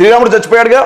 శ్రీరాముడు చచ్చిపోయాడుగా?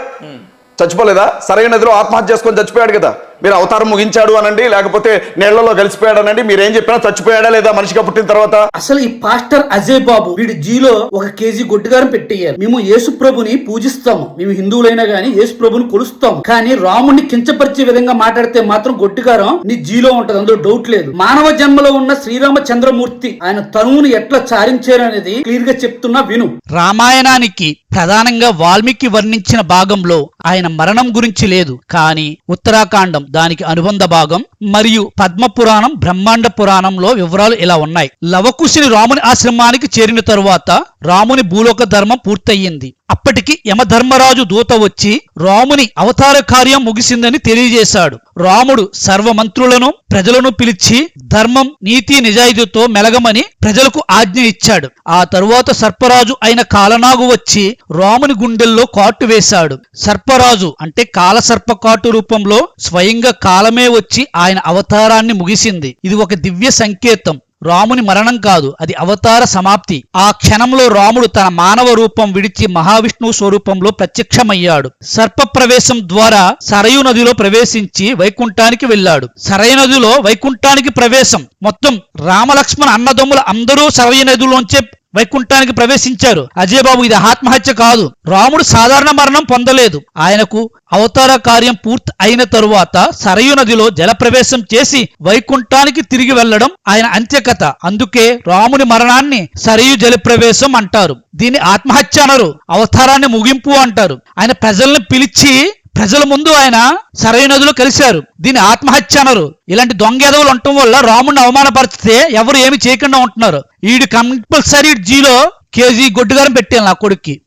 చచ్చిపోలేదా? సరైన నదిలో ఆత్మహత్య చేసుకొని చచ్చిపోయాడు కదా? మీరు అవతారం ముగించాడు అనండి లేకపోతే నీళ్ళలో కలిసిపోయాడు అనండి మీరు ఏం చెప్పినా చచ్చిపోయాడా లేదా మనిషిగా పుట్టిన తర్వాత? అసలు ఈ పాస్టర్ అజయ్ బాబు వీడి జీలో ఒక కేజీ గొడ్డుగారం పెట్టేయాలి మేము యేసు ప్రభుని పూజిస్తాము. మేము హిందువులైనా గానీ యేసు ప్రభుని కొలుస్తాము. కానీ రాముడిని కించపరిచే విధంగా మాట్లాడితే మాత్రం గొడ్డుగారం నీ జీలో ఉంటది. అందులో డౌట్ లేదు. మానవ జన్మలో ఉన్న శ్రీరామచంద్రమూర్తి ఆయన తనువుని ఎట్లా చారించారు అనేది క్లియర్గా చెప్తున్నా విను. రామాయణానికి ప్రధానంగా వాల్మీకి వర్ణించిన భాగంలో ఆయన మరణం గురించి లేదు. కానీ ఉత్తరాఖండం దానికి అనుబంధ భాగం మరియు పద్మ పురాణం బ్రహ్మాండ పురాణంలో వివరాలు ఇలా ఉన్నాయి. లవకుశుని రాముని ఆశ్రమానికి చేరిన తరువాత రాముని భూలోక ధర్మం పూర్తయింది. అప్పటికి యమధర్మరాజు దూత వచ్చి రాముని అవతార కార్యం ముగిసిందని తెలియజేశాడు. రాముడు సర్వమంత్రులను ప్రజలను పిలిచి ధర్మం నీతి నిజాయితీతో మెలగమని ప్రజలకు ఆజ్ఞ ఇచ్చాడు. ఆ తరువాత సర్పరాజు అయిన కాలనాగు వచ్చి రాముని గుండెల్లో కాటు వేశాడు. సర్పరాజు అంటే కాల సర్ప కాటు రూపంలో స్వయంగా కాలమే వచ్చి ఆయన అవతారాన్ని ముగిసింది. ఇది ఒక దివ్య సంకేతం. రాముని మరణం కాదు అది అవతార సమాప్తి. ఆ క్షణంలో రాముడు తన మానవ రూపం విడిచి మహావిష్ణువు స్వరూపంలో ప్రత్యక్షమయ్యాడు. సర్ప ప్రవేశం ద్వారా సరయు నదిలో ప్రవేశించి వైకుంఠానికి వెళ్ళాడు. సరయు నదిలో వైకుంఠానికి ప్రవేశం. మొత్తం రామలక్ష్మణ అన్నదమ్ముల అందరూ సరయు నదిలోంచే వైకుంఠానికి ప్రవేశించారు. అజయ్ బాబు ఇది ఆత్మహత్య కాదు. రాముడు సాధారణ మరణం పొందలేదు. ఆయనకు అవతార కార్యం పూర్తి అయిన తరువాత సరయు నదిలో జలప్రవేశం చేసి వైకుంఠానికి తిరిగి వెళ్ళడం ఆయన అంత్యకథ. అందుకే రాముని మరణాన్ని సరయు జలప్రవేశం అంటారు. దీన్ని ఆత్మహత్య అనరు. అవతారాన్ని ముగింపు అంటారు. ఆయన ప్రజల్ని పిలిచి ప్రజల ముందు ఆయన సరైన కలిశారు. దీన్ని ఆత్మహత్య అనరు ఇలాంటి దొంగ ఎదవులు ఉండటం వల్ల రాముడిని అవమానపరిస్తే ఎవరు ఏమి చేయకుండా ఉంటున్నారు. ఈడు కంపల్సరీ జీలో కేజీ గొడ్డుగారం పెట్టాను నా కొడుక్కి.